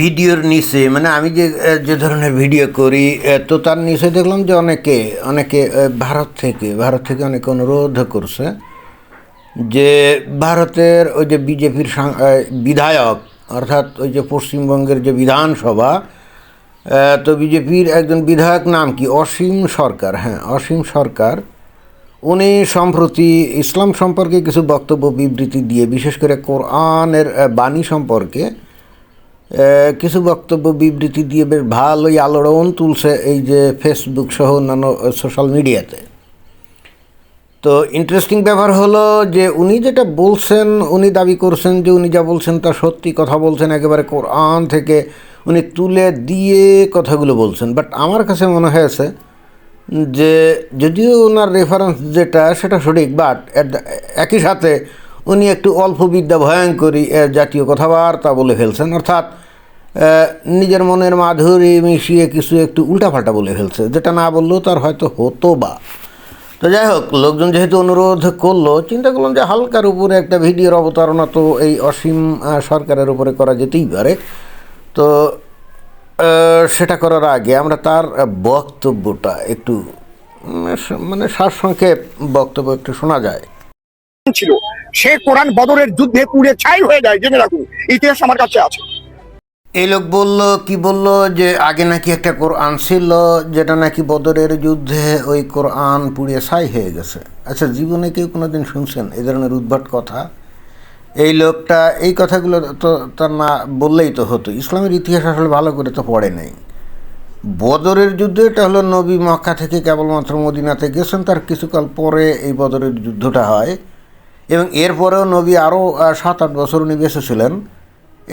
ভিডিওর নিচে মানে আমি যে যে ধরনের ভিডিও করি তো তার নিচে দেখলাম যে অনেকে অনেকে ভারত থেকে ভারত থেকে অনেকে অনুরোধ করছে যে ভারতের ওই যে বিজেপির বিধায়ক, অর্থাৎ ওই যে পশ্চিমবঙ্গের যে বিধানসভা তো বিজেপির একজন বিধায়ক নাম কি? অসীম সরকার হ্যাঁ অসীম সরকার। উনি সম্প্রতি ইসলাম সম্পর্কে কিছু বক্তব্য, বিবৃতি দিয়ে, বিশেষ করে কোরআনের বাণী সম্পর্কে কিছু বক্তব্য, বিবৃতি দিয়ে বেশ ভালোই আলোড়ন তুলছে এই যে ফেসবুক সহ অন্যান্য সোশ্যাল মিডিয়াতে তো ইন্টারেস্টিং ব্যাপার হলো যে উনি যেটা বলছেন, উনি দাবি করছেন যে উনি যা বলছেন তা সত্যি কথা বলছেন, একেবারে কোরআন থেকে উনি তুলে দিয়ে কথাগুলো বলছেন। বাট আমার কাছে মনে হয়েছে যে যদিও ওনার রেফারেন্স যেটা, সেটা সঠিক বাট একই সাথে উনি একটু অল্প বিদ্যা ভয়ঙ্করী জাতীয় কথাবার্তা বলে ফেলছেন। অর্থাৎ নিজের মনের মাধুরী মিশিয়ে কিছু একটু উল্টাপাল্টা বলে ফেলছে, যেটা না বললেও তার হয়তো হতো বা। তো যাই হোক, লোকজন যেহেতু অনুরোধ করল, চিন্তা করলাম যে হালকার উপরে একটা ভিডিওর অবতারণা তো এই অসীম সরকারের উপরে করা যেতেই পারে। তো সেটা করার আগে আমরা তার বক্তব্যটা একটু মানে সারসংক্ষেপ বক্তব্য একটু শোনা যায়। ছিল, সে কোরআন বদরের যুদ্ধে পুড়ে ছাই হয়ে যায়, জেনে রাখুন, ইতিহাস আমার কাছে আছে। এই লোক বলল, কি বলল যে আগে নাকি একটা কোরআন ছিল, যেটা নাকি বদরের যুদ্ধে ওই কোরআন পুড়িয়ে ছাই হয়ে গেছে। আচ্ছা জীবনে কেউ কোনো দিন শুনছেন এই ধরনের উদ্ভট কথা? এই লোকটা, এই কথাগুলো তো তার না বললেই তো হতো। ইসলামের ইতিহাস আসলে ভালো করে তো পড়ে নাই। বদরের যুদ্ধে, এটা হলো নবী মক্কা থেকে কেবলমাত্র মদিনাতে গেছেন, তার কিছুকাল পরে এই বদরের যুদ্ধটা হয়। এবং এরপরেও নবী আরও সাত আট বছর উনি বেঁচে ছিলেন।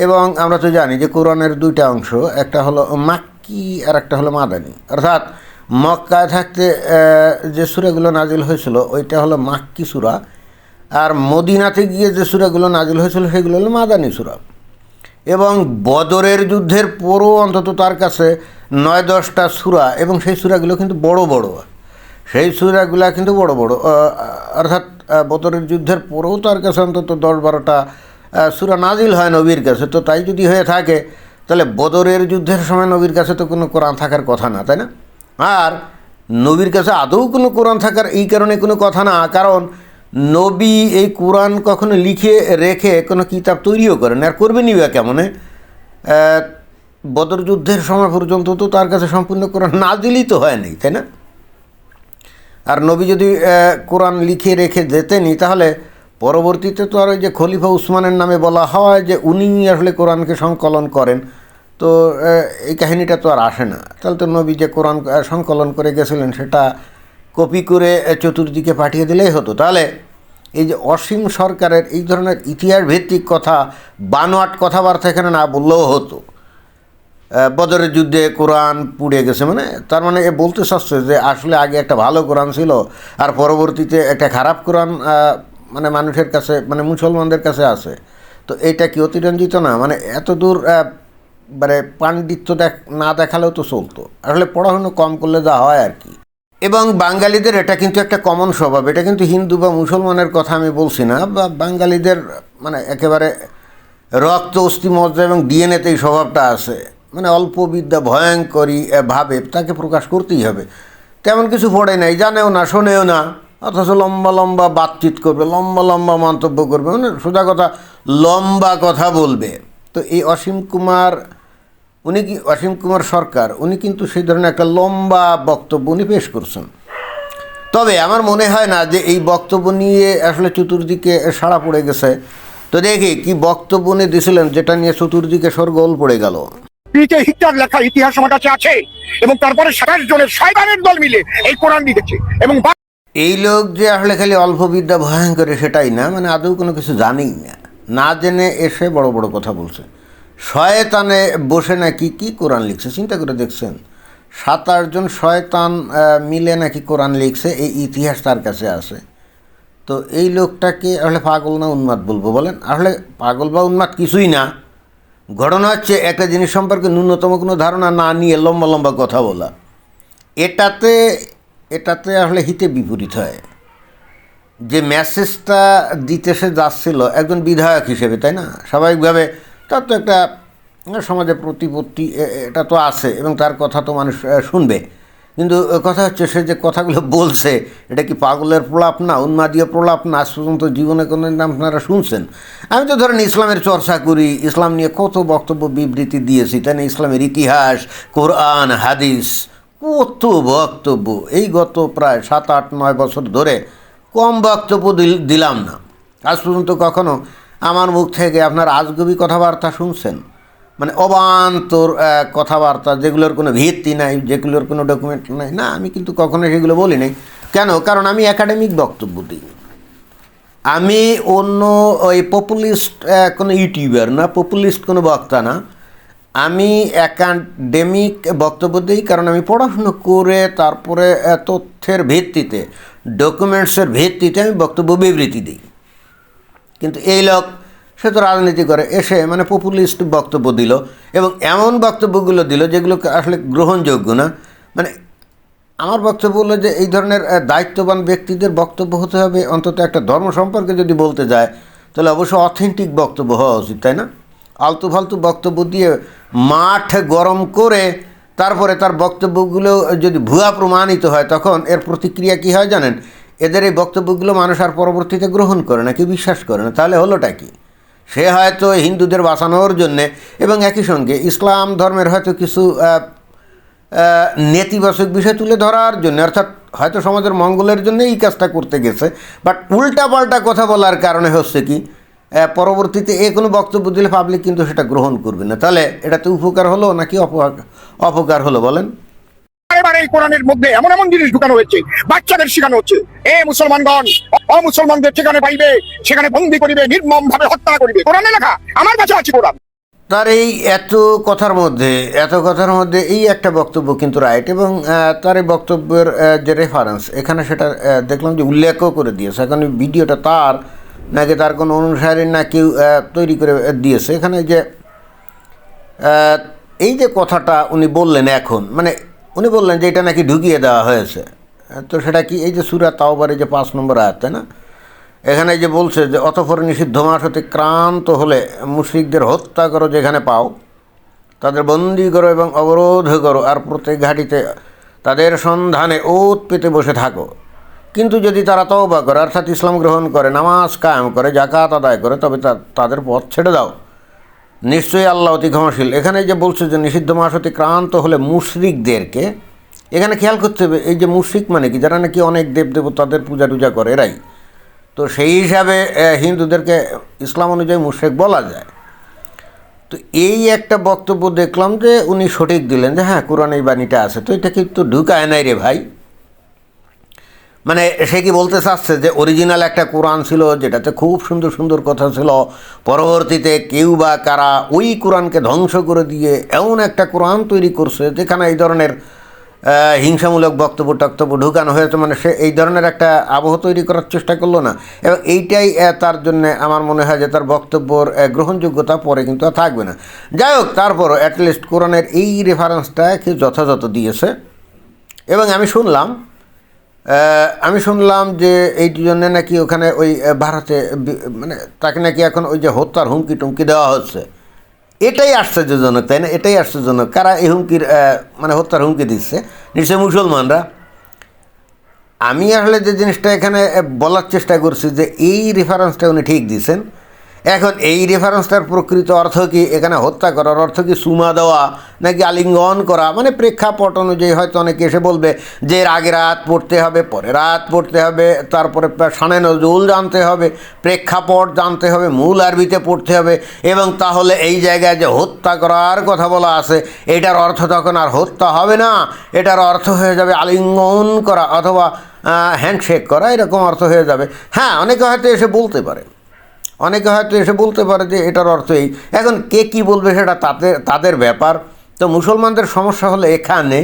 এবং আমরা তো জানি যে কোরআনের দুইটা অংশ, একটা হলো মাক্কি আর একটা হলো মাদানি। অর্থাৎ মক্কায় থাকতে যে সুরাগুলো নাজিল হয়েছিল, ওইটা হলো মাক্কি সুরা। আর মদিনাতে গিয়ে যে সুরাগুলো নাজিল হয়েছিল, সেগুলো হলো মাদানি সুরা। এবং বদরের যুদ্ধের পরও অন্তত তার কাছে নয় দশটা সুরা, এবং সেই সুরাগুলো কিন্তু বড় বড়। সেই সুরাগুলা কিন্তু বড় বড়। অর্থাৎ বদরের যুদ্ধের পরেও তার কাছে অন্তত দশ বারোটা সুরা নাজিল হয় নবীর কাছে। তো তাই যদি হয়ে থাকে, তাহলে বদরের যুদ্ধের সময় নবীর কাছে তো কোনো কোরআন থাকার কথা না, তাই না? আর নবীর কাছে আদৌ কোনো কোরআন থাকার এই কারণে কোনো কথা না, কারণ নবী এই কোরআন কখনো লিখে রেখে কোনো কিতাব তৈরিও করেন। আর করবেনই বা কেমনে? বদর যুদ্ধের সময় পর্যন্ত তো তার কাছে সম্পূর্ণ কোরআন নাজিলই তো হয়নি, তাই না? আর নবী যদি কোরআন লিখে রেখে যেতেনি তাহলে পরবর্তীতে তো আর ওই যে খলিফা উসমানের নামে বলা হয় যে উনি আসলে কোরআনকে সংকলন করেন। তো এই কাহিনীটা তো আর আসে না। তাহলে তো নবী যে কোরআন সংকলন করে গেছিলেন, সেটা কপি করে চতুর্দিকে পাঠিয়ে দিলেই হতো। তাহলে এই যে অসীম সরকারের এই ধরনের ইতিহাস ভিত্তিক কথা, বানোয়াট কথাবার্তা এখানে না বললেও হতো। বদরের যুদ্ধে কোরআন পুড়ে গেছে। মানে তার মানে এ বলতে চাচ্ছে যে আসলে আগে একটা ভালো কোরআন ছিল, আর পরবর্তীতে একটা খারাপ কোরআন মানে মানুষের কাছে মানে মুসলমানদের কাছে আছে। তো এটা কি অতিরঞ্জিত না? মানে এত দূর মানে পাণ্ডিত্য দেখ, না দেখালেও তো চলতো। আসলে পড়াশুনো কম করলে যা হয় আর কি। এবং বাঙালিদের এটা কিন্তু একটা কমন স্বভাব। এটা কিন্তু হিন্দু বা মুসলমানের কথা আমি বলছি না। বা বাঙালিদের মানে একেবারে রক্ত অস্থি মজ্জা এবং ডিএনএতে এই স্বভাবটা আছে। মানে অল্প বিদ্যা, ভয়ঙ্করী ভাবে, তাকে প্রকাশ করতেই হবে। তেমন কিছু পড়ে নাই, জানেও না, শোনেও না। অথচ লম্বা লম্বা বাতচিত করবে, লম্বা লম্বা মন্তব্য করবে মানে সোজা কথা, লম্বা কথা বলবে। তো এই অসীম কুমার, উনি কি, অসীম কুমার সরকার, উনি কিন্তু সেই ধরনের একটা লম্বা বক্তব্য উনি পেশ করছেন। তবে আমার মনে হয় না যে এই বক্তব্য নিয়ে আসলে চতুর্দিকে সাড়া পড়ে গেছে। তো দেখি, কি বক্তব্য উনি দিয়েছিলেন যেটা নিয়ে চতুর্দিকে সরগোল পড়ে গেল। হিটলার লেখা ইতিহাস আমার কাছে আছে, এবং তারপরে সাতাশ জনের শয়তানের দল মিলে এই কোরআন লিখেছে, এবং এই লোক যে আসলে খালি অল্প বিদ্যা ভয়ঙ্কর সেটাই না। মানে আদৌ কোনো কিছু জানেই না। না জেনে এসে বড় বড় কথা বলছে। শয়তানে বসে নাকি কি কোরআন লিখছে, চিন্তা করে দেখছেন? সাত আটজন শয়তান মিলে নাকি কোরআন লিখছে, এই ইতিহাস তার কাছে আছে। তো এই লোকটাকে আসলে পাগল না উন্মাদ বলব বলেন? আসলে পাগল বা উন্মাদ কিছুই না। ঘটনা হচ্ছে, একটা জিনিস সম্পর্কে ন্যূনতম কোনো ধারণা না নিয়ে লম্বা লম্বা কথা বলা। এটাতে এটাতে আসলে হিতে বিপরীত হয়। যে মেসেজটা দিতে সে যাচ্ছিল একজন বিধায়ক হিসেবে, তাই না? স্বাভাবিকভাবে তার তো একটা সমাজে প্রতিপত্তি এটা তো আছে এবং তার কথা তো মানুষ শুনবে। কিন্তু কথা হচ্ছে সে যে কথাগুলো বলছে, এটা কি পাগলের প্রলাপ না? উন্মাদীয় প্রলাপ না? আজ পর্যন্ত জীবনে কোনো দিন আপনারা শুনছেন? আমি তো ধরেন ইসলামের চর্চা করি, ইসলাম নিয়ে কত বক্তব্য বিবৃতি দিয়েছি, তাই না? ইসলামের ইতিহাস, কোরআন, হাদিস কত বক্তব্য? এই গত প্রায় সাত, আট, নয় বছর ধরে কম বক্তব্য দিল- দিলাম না। আজ পর্যন্ত কখনো আমার মুখ থেকে আপনার আজগবি কথাবার্তা শুনছেন? মানে অবান্তর কথাবার্তা, যেগুলোর কোনো ভিত্তি নাই, যেগুলোর কোনো ডকুমেন্ট নাই। না, আমি কিন্তু কখনো সেগুলো বলি নাই। কেন? কারণ আমি একাডেমিক বক্তব্য দিই। আমি অন্য ওই পপুলিস্ট কোনো ইউটিউবার না পপুলিস্ট কোনো বক্তা না। আমি একাডেমিক বক্তব্য দিই কারণ আমি পড়াশুনো করে তারপরে তথ্যের ভিত্তিতে ডকুমেন্টসের ভিত্তিতে আমি বক্তব্য বিবৃতি দিই। কিন্তু এই লোক, সে তো রাজনীতি করে, এসে মানে পপুলিস্ট বক্তব্য দিল এবং এমন বক্তব্যগুলো দিল যেগুলো আসলে গ্রহণযোগ্য না। মানে আমার বক্তব্য হলো যে এই ধরনের দায়িত্ববান ব্যক্তিদের বক্তব্য হতে হবে। অন্তত একটা ধর্ম সম্পর্কে যদি বলতে যায়, তাহলে অবশ্যই অথেন্টিক বক্তব্য হওয়া উচিত, তাই না? আলতু ফালতু বক্তব্য দিয়ে মাঠ গরম করে তারপরে তার বক্তব্যগুলো যদি ভুয়া প্রমাণিত হয়, তখন এর প্রতিক্রিয়া কী হয় জানেন? এদের এই বক্তব্যগুলো মানুষ আর পরবর্তীতে গ্রহণ করে না কি বিশ্বাস করে না। তাহলে হলোটা কি? সে হয়তো হিন্দুদের বাঁচানোর জন্যে এবং একই সঙ্গে ইসলাম ধর্মের হয়তো কিছু নেতিবাচক বিষয় তুলে ধরার জন্য, অর্থাৎ হয়তো সমাজের মঙ্গলের জন্য এই কাজটা করতে গেছে, বাট উল্টা পাল্টা কথা বলার কারণে হচ্ছে কি? পরবর্তীতে এ কোনো বক্তব্য দিলে পাবলিক কিন্তু সেটা গ্রহণ করবে না। তাহলে এটাতে উপকার হলো নাকি অপকার হলো বলেন? এবার এই কোরআনের মধ্যে এমন এমন জিনিস ঢুকানো হচ্ছে বাচ্চাদের শেখানো হচ্ছে। এ মুসলমানগণ অমুসলমানদের যেখানে পাইবে সেখানে বন্দি করিবে নির্মম ভাবে হত্যা করিবে। কোরআনে লেখা আমার কাছে আছে কোরআন। তার এই এত কথার মধ্যে এত কথার মধ্যে এই একটা বক্তব্য কিন্তু রাইট এবং তার এই বক্তব্যের যে রেফারেন্স এখানে সেটা দেখলাম যে উল্লেখও করে দিয়েছে। এখন ভিডিওটা তার নাকি তার কোনো অনুসারী না কেউ তৈরি করে দিয়েছে। এখানে যে এই যে কথাটা উনি বললেন এখন মানে উনি বললেন যে এটা নাকি ঢুকিয়ে দেওয়া হয়েছে। তো সেটা কি এই যে সুরা তাওবারে যে পাঁচ নম্বর আয়াত না? এখানে যে বলছে যে, অতঃপর নিষিদ্ধ মাস হতে ক্রান্ত হলে মুশ্রিকদের হত্যা করো যেখানে পাও, তাদের বন্দি করো এবং অবরোধ করো, আর প্রত্যেক ঘাটিতে তাদের সন্ধানে ওত পেতে বসে থাকো। কিন্তু যদি তারা তওবা করে, অর্থাৎ ইসলাম গ্রহণ করে, নামাজ কায়েম করে জাকাত আদায় করে, তবে তাদের পথ ছেড়ে দাও। নিশ্চয়ই আল্লাহ অতি ক্ষমাশীল। এখানে যে বলছে যে নিষিদ্ধ মাস হতে ক্রান্ত হলে মুশরিকদেরকে, এখানে খেয়াল করতে হবে, এই যে মুশরিক মানে কি? যারা নাকি অনেক দেবদেব তাদের পূজা টুজা করে, এরাই। তো সেই হিসাবে হিন্দুদেরকে ইসলাম অনুযায়ী মুশরিক বলা যায়। তো এই একটা বক্তব্য দেখলাম যে উনি সঠিক দিলেন যে হ্যাঁ কোরআন এই বাণীটা আছে। তো এটা কিন্তু ঢুকায় নাই রে ভাই। মানে সে কি বলতে চাচ্ছে যে অরিজিনাল একটা কোরআন ছিল, যেটাতে খুব সুন্দর সুন্দর কথা ছিল, পরবর্তীতে কেউ বা কারা ওই কোরআনকে ধ্বংস করে দিয়ে এমন একটা কোরআন তৈরি করছে, যেখানে এই ধরনের হিংসামূলক বক্তব্য টক্তব্য ঢুকানো হয়েছে মানে সে এই ধরনের একটা আবহ তৈরি করার চেষ্টা করল না। এবং এইটাই তার জন্য আমার মনে হয় যে তার বক্তব্যর গ্রহণযোগ্যতা পরে কিন্তু আর থাকবে না। যাই হোক, তারপরও অ্যাটলিস্ট কোরআনের এই রেফারেন্সটা কেউ যথাযথ দিয়েছে। এবং আমি শুনলাম আমি শুনলাম যে এই জন্য নাকি ওখানে ওই ভারতে মানে তাকে নাকি এখন ওই যে হত্যার হুমকি টুমকি দেওয়া হচ্ছে। এটাই আশ্চর্যজনক, তাই না? এটাই আশ্চর্যজনক। কারা এই হুমকির মানে হত্যার হুমকি দিচ্ছে? নিশ্চয়ই মুসলমানরা। আমি আসলে যে জিনিসটা এখানে বলার চেষ্টা করছি যে এই রেফারেন্সটা উনি ঠিক দিয়েছেন এখন এই রেফারেন্সটার প্রকৃত অর্থ কি? এখানে হত্যা করার অর্থ কি? সুমা দেওয়া নাকি আলিঙ্গন করা? মানে প্রেক্ষাপট অনুযায়ী হয়তো অনেকে এসে বলবে যে এর আগে রাত পড়তে হবে, পরে রাত পড়তে হবে, তারপরে শানে নজরুল জানতে হবে, প্রেক্ষাপট জানতে হবে, মূল আরবিতে পড়তে হবে এবং তাহলে এই জায়গায় যে হত্যা করার কথা বলা আছে, এটার অর্থ তখন আর হত্যা হবে না। এটার অর্থ হয়ে যাবে আলিঙ্গন করা অথবা হ্যান্ডশেক করা, এরকম অর্থ হয়ে যাবে। হ্যাঁ অনেকে হয়তো এসে বলতে পারে। অনেকে হয়তো এসে বলতে পারে যে এটার অর্থ এই। এখন কে কি বলবে সেটা তাদের তাদের ব্যাপার। তো মুসলমানদের সমস্যা হলো এখানে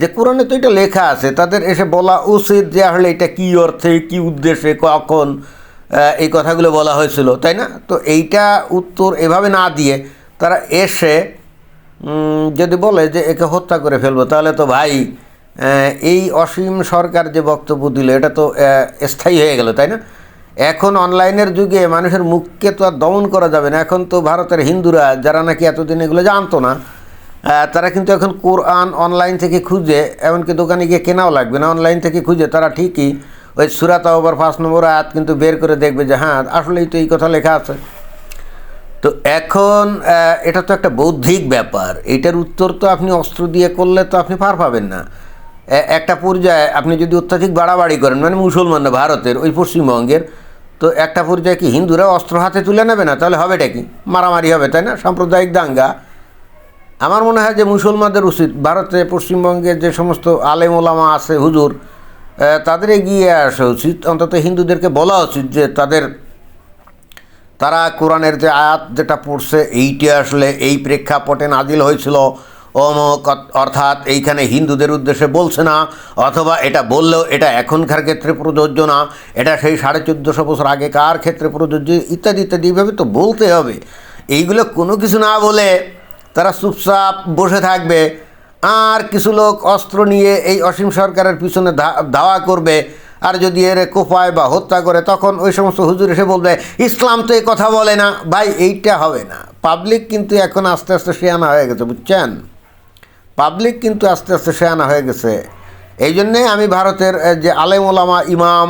যে কোরআনে তো এটা লেখা আছে, তাদের এসে বলা উচিত যে আসলে এটা কী অর্থে, কী উদ্দেশ্যে, কখন এই কথাগুলো বলা হয়েছিল, তাই না? তো এইটা উত্তর এভাবে না দিয়ে তারা এসে যদি বলে যে একে হত্যা করে ফেলব, তাহলে তো ভাই এই অসীম সরকার যে বক্তব্য দিল, এটা তো স্থায়ী হয়ে গেল, তাই না? এখন অনলাইনের যুগে মানুষের মুখকে তো আর দমন করা যাবে না। এখন তো ভারতের হিন্দুরা, যারা নাকি এতদিন এগুলো জানতো না তারা কিন্তু এখন কোরআন অনলাইন থেকে খুঁজে, এমনকি দোকানে গিয়ে কেনাও লাগবে না। অনলাইন থেকে খুঁজে তারা ঠিকই ওই সুরাত ওভার পাঁচ নম্বর আয়াত কিন্তু বের করে দেখবে যে হ্যাঁ আসলেই তো এই কথা লেখা আছে। তো এখন এটা তো একটা বৌদ্ধিক ব্যাপার। এটার উত্তর তো আপনি অস্ত্র দিয়ে করলে তো আপনি পার পাবেন না। একটা পর্যায়ে আপনি যদি অত্যাধিক বাড়াবাড়ি করেন মানে মুসলমানরা ভারতের, ওই পশ্চিমবঙ্গের তো একটা পর্যায়ে কি হিন্দুরা অস্ত্র হাতে তুলে নেবে না? তাহলে হবেটা কি? মারামারি হবে, তাই না? সাম্প্রদায়িক দাঙ্গা। আমার মনে হয় যে মুসলমানদের উচিত। ভারতে পশ্চিমবঙ্গের যে সমস্ত আলেম ওলামা আছে, হুজুর তাদের এগিয়ে আসা উচিত। অন্তত হিন্দুদেরকে বলা উচিত যে তাদের, তারা কোরআনের যে আয়াত যেটা পড়ছে, এইটি আসলে এই প্রেক্ষাপটে নাজিল হয়েছিল। অমক অর্থাৎ এইখানে হিন্দুদের উদ্দেশ্যে বলছে না, অথবা এটা বললেও এটা এখনকার ক্ষেত্রে প্রযোজ্য না, এটা সেই সাড়ে চোদ্দোশো বছর আগেকার ক্ষেত্রে প্রযোজ্য, ইত্যাদি ইত্যাদি, এইভাবে তো বলতে হবে। এইগুলো কোনো কিছু না বলে তারা চুপচাপ বসে থাকবে, আর কিছু লোক অস্ত্র নিয়ে এই অসীম সরকারের পিছনে ধাওয়া করবে, আর যদি এর কোপায় বা হত্যা করে, তখন ওই সমস্ত হুজুর এসে বলবে, ইসলাম তো এই কথা বলে না। ভাই, এইটা হবে না। পাবলিক কিন্তু এখন আস্তে আস্তে শেয়ানা হয়ে গেছে, বুঝছেন? পাবলিক কিন্তু আস্তে আস্তে শেয়ানা হয়ে গেছে। এই জন্যে আমি ভারতের যে আলেম ওলামা ইমাম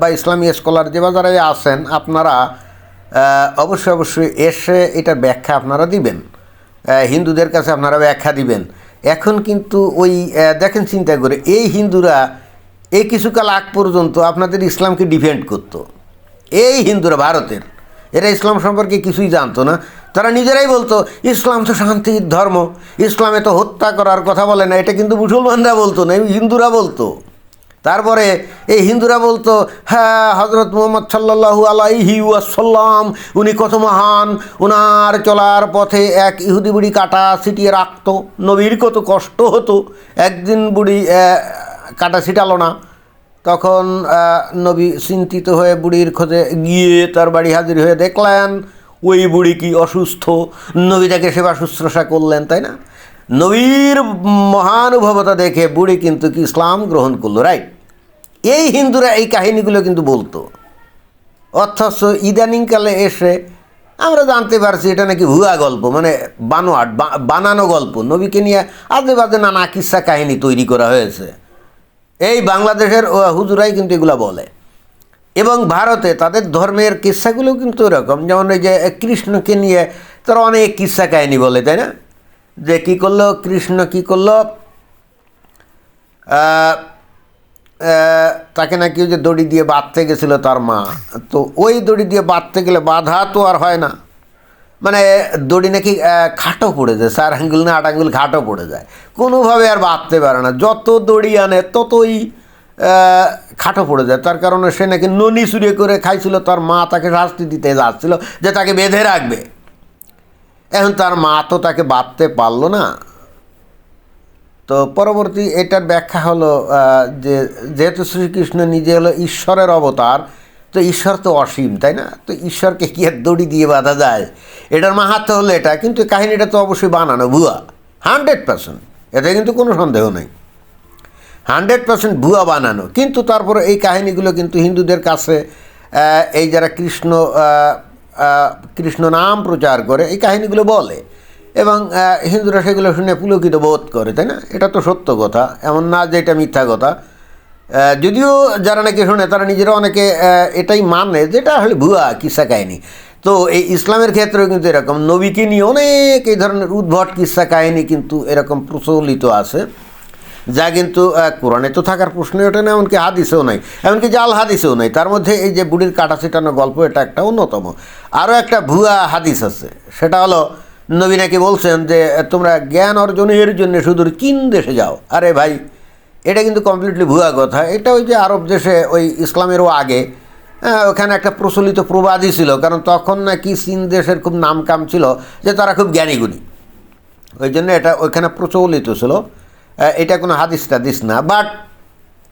বা ইসলামী স্কলার যে বাজারে আছেন, আপনারা অবশ্যই অবশ্যই এসে এটার ব্যাখ্যা আপনারা দিবেন। হিন্দুদের কাছে আপনারা ব্যাখ্যা দিবেন। এখন কিন্তু ওই দেখেন চিন্তা করে, এই হিন্দুরা এই কিছুকাল আগ পর্যন্ত আপনাদের ইসলামকে ডিফেন্ড করতো। এই হিন্দুরা ভারতের। এরা ইসলাম সম্পর্কে কিছুই জানতো না। তারা নিজেরাই বলতো, ইসলাম তো শান্তির ধর্ম। ইসলামে তো হত্যা করার কথা বলে না। এটা কিন্তু মুসলমানরা বলতো না হিন্দুরা বলতো। তারপরে এই হিন্দুরা বলতো হ্যাঁ হজরত মোহাম্মদ সাল্লাহু আলাইহি ওয়াসাল্লাম, উনি কত মহান। ওনার চলার পথে এক ইহুদি বুড়ি কাটা ছিটিয়ে রাখতো। নবীর কত কষ্ট হতো। একদিন বুড়ি কাটা ছিটালো না। তখন নবী চিন্তিত হয়ে বুড়ির খোঁজে গিয়ে তার বাড়ি হাজির হয়ে দেখলেন, ওই বুড়ি কি অসুস্থ, নবী তাকে সেবা শুশ্রূষা করলেন, তাই না? নবীর মহানুভবতা দেখে বুড়ি কিন্তু কি ইসলাম গ্রহণ করল, রাইট? এই হিন্দুরা এই কাহিনীগুলো কিন্তু বলতো। অথচ ইদানিংকালে এসে আমরা জানতে পারছি এটা নাকি ভুয়া গল্প মানে বানোয়াট বানানো গল্প। নবীকে নিয়ে আজে বাজে নানা কিসা কাহিনী তৈরি করা হয়েছে। এই বাংলাদেশের হুজুরাই কিন্তু এগুলো বলে। এবং ভারতে তাদের ধর্মের কিস্সাগুলো কিন্তু এরকম। যেমন ওই যে কৃষ্ণকে নিয়ে তারা অনেক কিস্সা কাহিনী বলে, তাই না? যে কী করল, কৃষ্ণ কী করল? তাকে নাকি ওই যে দড়ি দিয়ে বাঁধতে গেছিল তার মা। তো ওই দড়ি দিয়ে বাঁধতে গেলে বাধা তো আর হয় না। মানে দড়ি নাকি খাটো পড়ে যায় চার আঙ্গুল না, আট আঙ্গুল খাটো পড়ে যায়। কোনোভাবে আর বাঁধতে পারে না। যত দড়ি আনে, ততই খাটো পড়ে যায়। তার কারণে সে নাকি ননি চুরিয়ে করে খাইছিল, তার মা তাকে শাস্তি দিতে যাচ্ছিল যে তাকে বেঁধে রাখবে। এখন তার মা তো তাকে বাঁধতে পারল না। তো পরবর্তী এটার ব্যাখ্যা হলো যে, যেহেতু শ্রীকৃষ্ণ নিজে হলো ঈশ্বরের অবতার তো ঈশ্বর তো অসীম, তাই না? তো ঈশ্বরকে কি আর দড়ি দিয়ে বাঁধা যায়? এটার মাহাত্ম হলো এটা, কিন্তু কাহিনীটা তো অবশ্যই বানানো ভুয়া। হান্ড্রেড পার্সেন্ট, এতে কিন্তু কোনো সন্দেহ নেই। হান্ড্রেড পার্সেন্ট ভুয়া বানানো, কিন্তু তারপরে এই কাহিনীগুলো কিন্তু হিন্দুদের কাছে এই যারা কৃষ্ণ কৃষ্ণ নাম প্রচার করে, এই কাহিনীগুলো বলে। এবং হিন্দুরা সেগুলো শুনে পুলকিত বোধ করে, তাই না? এটা তো সত্য কথা, এমন না যে এটা মিথ্যা কথা। যদিও যারা নাকি শোনে, তারা নিজেরা অনেকে এটাই মানে যেটা আসলে ভুয়া কিসা কাহিনী। তো এই ইসলামের ক্ষেত্রেও কিন্তু এরকম, নবীকে নিয়ে অনেক এই ধরনের উদ্ভট কিসা কাহিনী কিন্তু এরকম প্রচলিত আছে, যা কিন্তু কোরআনে তো থাকার প্রশ্নই ওঠে না, এমনকি হাদিসেও নাই। এমনকি জাল হাদিসেও নাই, তার মধ্যে এই যে বুড়ির কাটা ছিটানো গল্প, এটা একটা অন্যতম। আরও একটা ভুয়া হাদিস আছে, সেটা হলো, নবী নাকি বলছেন যে, তোমরা জ্ঞান অর্জনের জন্য শুধু চীন দেশে যাও। আরে ভাই এটা কিন্তু কমপ্লিটলি ভুয়া কথা। এটা ওই যে আরব দেশে ওই ইসলামেরও আগে। হ্যাঁ, ওখানে একটা প্রচলিত প্রবাদই ছিল কারণ তখন নাকি চীন দেশের খুব নাম কাম ছিল যে তারা খুব জ্ঞানীগুণী। ওই জন্য এটা ওইখানে প্রচলিত ছিল। এটা কোনো হাদিস টাদিস না বাট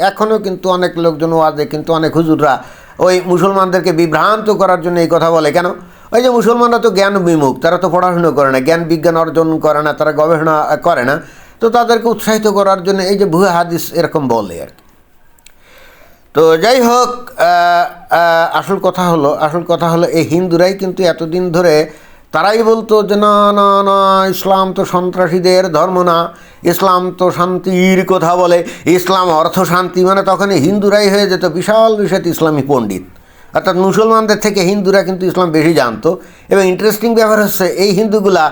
এখনও কিন্তু অনেক লোকজন ওয়াজে কিন্তু অনেক হুজুররা ওই মুসলমানদেরকে বিভ্রান্ত করার জন্য এই কথা বলে। কেন? ওই যে মুসলমানরা তো জ্ঞান বিমুখ তারা তো পড়াশুনো করে না জ্ঞান বিজ্ঞান অর্জন করে না তারা গবেষণা করে না। তো তাদেরকে উৎসাহিত করার জন্য এই যে ভুয়া হাদিস এরকম বলে আর কি। তো যাই হোক আসল কথা হলো, আসল কথা হলো এই হিন্দুরাই কিন্তু এতদিন ধরে তারাই বলতো যে না না না, ইসলাম তো সন্ত্রাসীদের ধর্ম না, ইসলাম তো শান্তির কথা বলে, ইসলাম অর্থ শান্তি মানে তখন হিন্দুরাই হয়ে যেত বিশাল বিশাল ইসলামী পণ্ডিত। অর্থাৎ মুসলমানদের থেকে হিন্দুরা কিন্তু ইসলাম বেশি জানতো। এবং ইন্টারেস্টিং ব্যাপার হচ্ছে, এই হিন্দুগুলা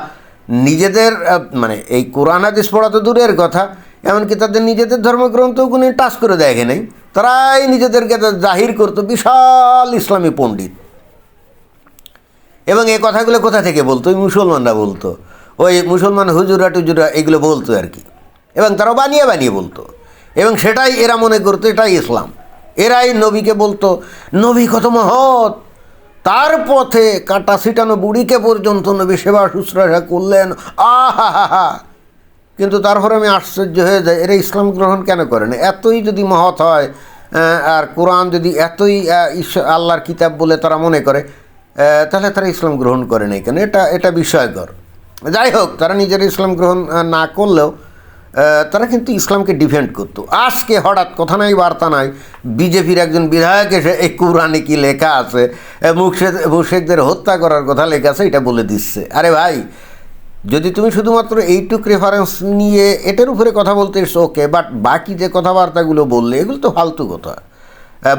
নিজেদের মানে এই কোরআন হাদিস পড়া তো দূরের কথা, এমনকি তাদের নিজেদের ধর্মগ্রন্থগুলি টাচ করে দেখে নাই। তারাই নিজেদেরকে জাহির করতো, বিশাল ইসলামী পণ্ডিত। এবং এই কথাগুলো কোথা থেকে বলতো? ওই মুসলমানরা বলতো। ওই মুসলমান হুজুরা টুজুরা এগুলো বলতো আর কি। এবং তারা বানিয়ে বানিয়ে বলতো। এবং সেটাই এরা মনে করতো এটাই ইসলাম। এরাই নবীকে বলতো, নবী কত মহৎ! তার পথে কাটা ছিটানো বুড়িকে পর্যন্ত নবী সেবা শুশ্রূষা করলেন। আহা কিন্তু তারপরে আমি আশ্চর্য হয়ে যাই, এরা ইসলাম গ্রহণ কেন করে না? এতই যদি মহৎ হয় আর কোরআন যদি এতই আল্লাহর কিতাব বলে তারা মনে করে তাহলে তারা ইসলাম গ্রহণ করে নাই কেন? এটা এটা বিস্ময়কর যাই হোক, তারা নিজের ইসলাম গ্রহণ না করলেও তারা কিন্তু ইসলামকে ডিফেন্ড করতো। আজকে হঠাৎ কথা নাই, বার্তা নাই, বিজেপির একজন বিধায়ক এসে এই কোরআনে কি লেখা আছে মুর্শেকদের হত্যা করার কথা লেখা আছে, এটা বলে দিচ্ছে। আরে ভাই, যদি তুমি শুধুমাত্র এইটুক রেফারেন্স নিয়ে এটার উপরে কথা বলতে এসছো, ওকে বাট বাকি যে কথাবার্তাগুলো বললে, এগুলো তো ফালতু কথা।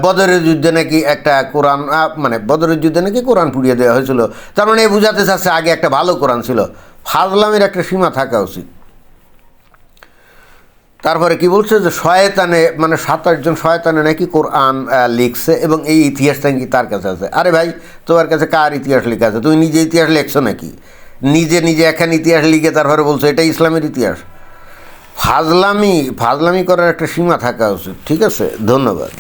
বদরের যুদ্ধে নাকি একটা কোরআন মানে বদরের যুদ্ধে নাকি কোরআন পুড়িয়ে দেওয়া হয়েছিল। তার মানে এ বুঝাতে চাচ্ছে আগে একটা ভালো কোরআন ছিল। ফাজলামের একটা সীমা থাকা উচিত। তারপরে কি বলছে যে শয়তানে মানে সাতাশ জন শয়তানে নাকি কোরআন লিখছে এবং এই ইতিহাসটা নাকি তার কাছে আছে। আরে ভাই, তোমার কাছে কার ইতিহাস লেখা আছে? তুমি নিজে ইতিহাস লেখছো নাকি? নিজে নিজে এখন ইতিহাস লিখে তারপরে বলছো, এটা ইসলামের ইতিহাস? ফাজলামি ফাজলামি করার একটা সীমা থাকা উচিত। ঠিক আছে? ধন্যবাদ।